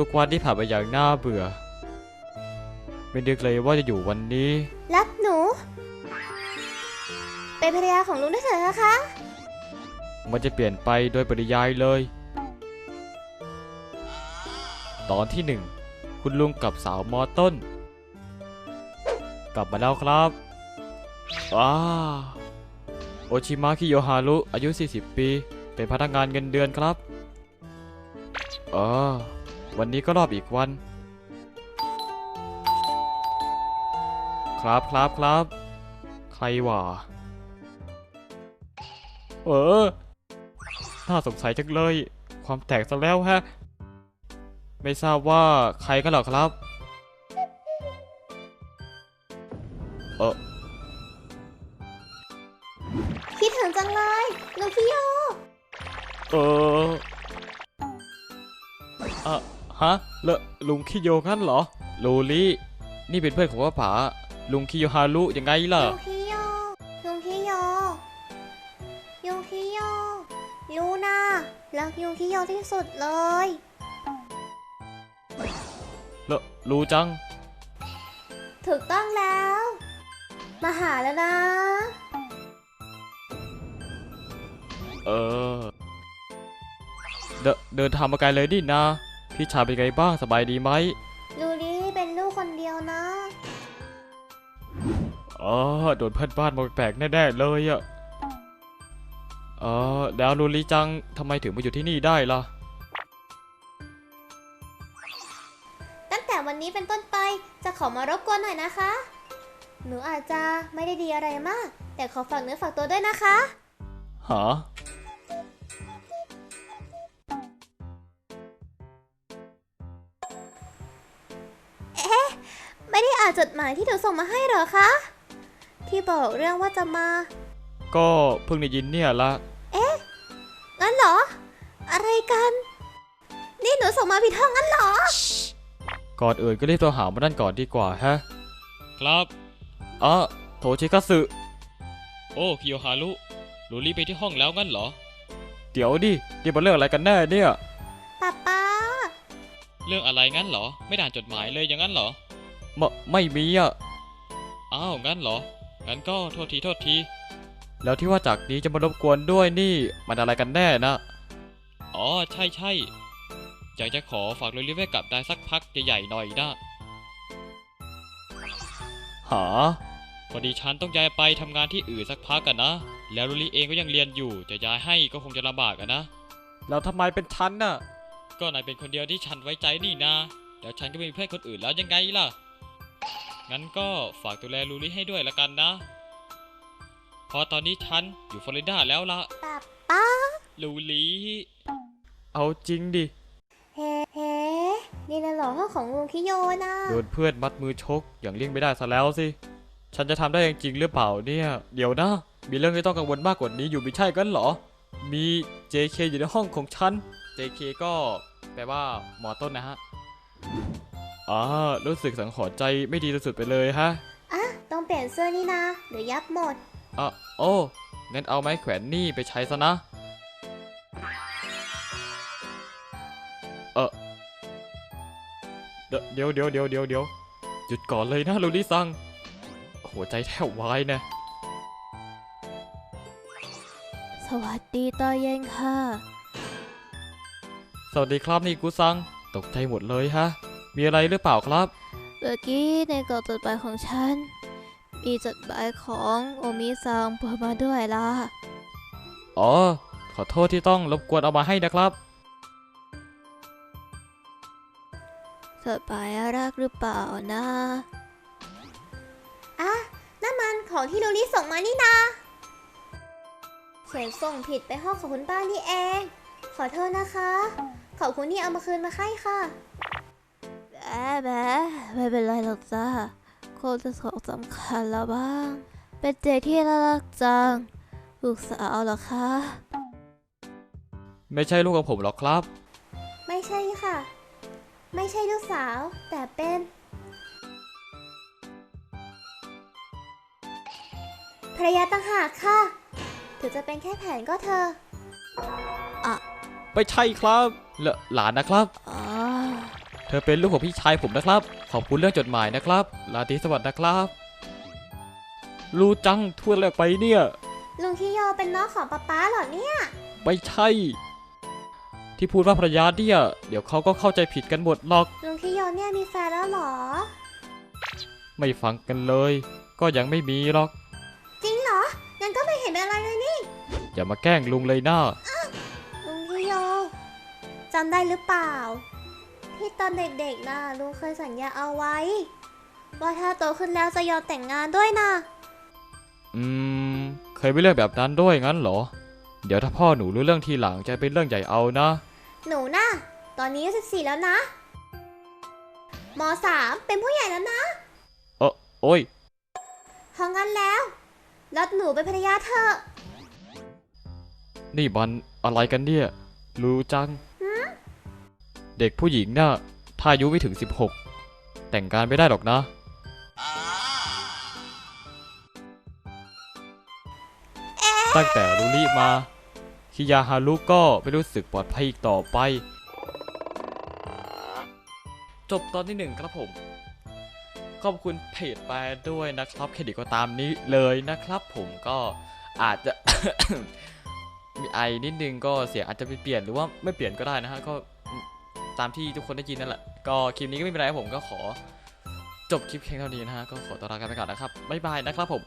ทุกๆวันที่ผ่านไปอย่างน่าเบื่อ ไม่นึกเลยว่าจะอยู่วันนี้ รับหนู เป็นภรรยาของลุงได้เถอะนะคะ มันจะเปลี่ยนไปโดยปริยายเลย ตอนที่หนึ่งคุณลุงกับสาวมอต้น กลับมาแล้วครับว้าโอชิมะคิโยฮารุอายุ 40 ปี เป็นพนักงานเงินเดือนครับ เออ วันนี้ก็รอบอีกวัน ครับครับครับ ใครวะเออ น่าสงสัยจังเลย ความแตกซะแล้วฮะ ไม่ทราบว่าใครกันเหรอครับ เออคิดถึงจังเลยลุงคิโย เอออะ ฮะเลอะลุงคิโยงั้นเหรอลูลี่นี่เป็นเพื่อนของพ่อผา ลุงคิโยฮารุยังไงล่ะ ลุงคิโย ลุงคิโย ลุงคิโยลูนารักลุงคิโยที่สุดเลยเลอะรู้จัง ถูกต้องแล้ว มาหาแล้วนะ เออ เดนเดินทางมาไกลเลยดินะ พี่ชายเป็นไงบ้างสบายดีไหมลูลี่เป็นลูกคนเดียวนะอ๋อโดนเพื่อนบ้านมาแปลกแน่ๆเลยอะเออแล้วลูลี่จังทำไมถึงมาอยู่ที่นี่ได้ล่ะ ตั้งแต่วันนี้เป็นต้นไปจะขอมารบกวนหน่อยนะคะ หนูอาจจะไม่ได้ดีอะไรมาก แต่ขอฝากเนื้อฝากตัวด้วยนะคะ หา ไม่ได้อ่านจดหมายที่หนูส่งมาให้เหรอคะ ที่บอกเรื่องว่าจะมา ก็เพิ่งได้ยินเนี่ยละงั้นเหรอ อะไรกัน นี่หนูส่งมาผิดห้องงั้นเหรอ ก่อนอื่นก็รีบโทรหามาด้านก่อนดีกว่าฮะ ครับอ๋อโทชิคัตสึ โอ้คิโยฮารุลูลี่ไปที่ห้องแล้วงั้นเหรอ เดี๋ยวดินี่มันเรื่องอะไรกันแน่เนี่ย ป๊าป๊า เรื่องอะไรงั้นเหรอ ไม่ด่านจดหมายเลยอย่างนั้นเหรอ มไม่มีอะ อ้าว งั้นเหรอ งั้นก็โทษทีโทษที แล้วที่ว่าจากนี้จะมารบกวนด้วยนี่ มันอะไรกันแน่นะ อ๋อ ใช่ใช่อยากจะขอฝากลูลี่ไว้กับได้สักพักใหญ่ๆหน่อยนะหาพอดีฉันต้องย้ายไปทำงานที่อื่นสักพักกันนะ แล้วลูลี่เองก็ยังเรียนอยู่ จะย้ายให้ก็คงจะลำบากอะนะ แล้วทำไมเป็นฉันน่ะ ก็นายเป็นคนเดียวที่ฉันไว้ใจนี่นะ เดี๋ยวฉันก็ไม่มีเพื่อนคนอื่นแล้วยังไงล่ะ งั้นก็ฝากดูแลลูลี่ให้ด้วยละกันนะเพอตอนนี้ฉันอยู่ฟลอริดาแล้วละป๊าป๊าลูลี่ เอาจริงดิ เฮ้เฮ้นี่น่ะเหรอห้องของลุงคิโยนะโดนเพื่อนมัดมือชกอย่างเลี่ยงไม่ได้ซะแล้วสิ ฉันจะทำได้จริงๆหรือเปล่าเนี่ย เดี๋ยวนะ มีเรื่องที่ต้องกังวลมากกว่านี้อยู่ไม่ใช่กันเหรอ มี JK อยู่ในห้องของฉัน JK ก็แปลว่าหมอต้นนะฮะ อ่ารู้สึกสังหรณ์ใจไม่ดีสุดๆไปเลยฮะอะต้องเปลี่ยนเสื้อนี่นะเดี๋ยวยับหมดอะโอ้งั้นเอาไม้แขวนนี่ไปใช้ซะนะ เออเดี๋ยวเดี๋ยวเดี๋ยวเดี๋ยวเดี๋ยวหยุดก่อนเลยนะลูลี่ซัง หัวใจแทบวายนะ สวัสดีตอนเย็นค่ะ สวัสดีครับนี่กูซัง ตกใจหมดเลยฮะ มีอะไรหรือเปล่าครับ เมื่อกี้ในกล่องจดหมายของฉัน มีจดหมายของโอมิซังเปิดมาด้วยล่ะ อ๋อ ขอโทษที่ต้องรบกวนเอามาให้นะครับ จดหมายรักหรือเปล่านะ อะนั่นมันของที่ลูลี่ส่งมานี่นาเขียนส่งผิดไปห้องของคุณป้านี่เอง ขอโทษนะคะ ขอบคุณที่เอามาคืนมาให้ค่ะ แหมแหมไม่เป็นไรหรอกจ้าคงจะของสำคัญแล้วบ้าง เป็นเด็กที่น่ารักจัง ลูกสาวเหรอคะ ไม่ใช่ลูกของผมหรอกครับ ไม่ใช่ค่ะ ไม่ใช่ลูกสาว แต่เป็น ภรรยาต่างหากค่ะ ถึงจะเป็นแค่แผนก็เธอไม่ใช่ครับเลหลานนะครับ อ๋ออเป็นลูกของพี่ชายผมนะครับ ขอบคุณเรื่องจดหมายนะครับลาตรีสวัสดิ์นะครับรู้จังทั่วแรกไปเนี่ย ลุงคิโยเป็นน้องของป๊าป๊าเหรอเนี่ย ไม่ใช่ ที่พูดว่าภรรยาเนี่ยเดี๋ยวเขาก็เข้าใจผิดกันหมดหรอก ลุงคิโยเนี่ยมีแฟนแล้วเหรอ ไม่ฟังกันเลย ก็ยังไม่มีหรอก จริงเหรองั้นก็ไม่เห็นเป็นอะไรเลยนี่ อย่ามาแกล้งลุงเลยนะลุงคิโยจำได้หรือเปล่า ที่ตอนเด็กๆนะลุงเคยสัญญาเอาไว้ ว่าถ้าโตขึ้นแล้วจะยอมแต่งงานด้วยนะ อืม เคยไปเรื่องแบบนั้นด้วยงั้นเหรอ เดี๋ยวถ้าพ่อหนูรู้เรื่องทีหลังจะเป็นเรื่องใหญ่เอานะ หนูนะตอนนี้อายุ14แล้วนะมสามเป็นผู้ใหญ่แล้วนะ เออโอ้ยพองั้นแล้วรับหนูเป็นภรรยาเธอะ นี่มันอะไรกันเนี่ย รู้จัง เด็กผู้หญิงน่ะถ้าอายุไม่ถึง 16 แต่งงานไม่ได้หรอกนะ ตั้งแต่รูริมา คิยาฮารุก็ไม่รู้สึกปลอดภัยอีกต่อไป จบตอนที่หนึ่งครับผม ขอบคุณเพจแปลด้วยนะครับ เครดิตก็ตามนี้เลยนะครับผมก็อาจจะมีไอนิดนึงก็เสียงอาจจะไปเปลี่ยนหรือว่าไม่เปลี่ยนก็ได้นะฮะก็ ตามที่ทุกคนได้ยินนั่นแหละ ก็คลิปนี้ก็ไม่เป็นไรผมก็ขอจบคลิปแค่เท่านี้นะฮะ ก็ขอตัวลากันไปก่อนนะครับ บ๊ายบายนะครับผม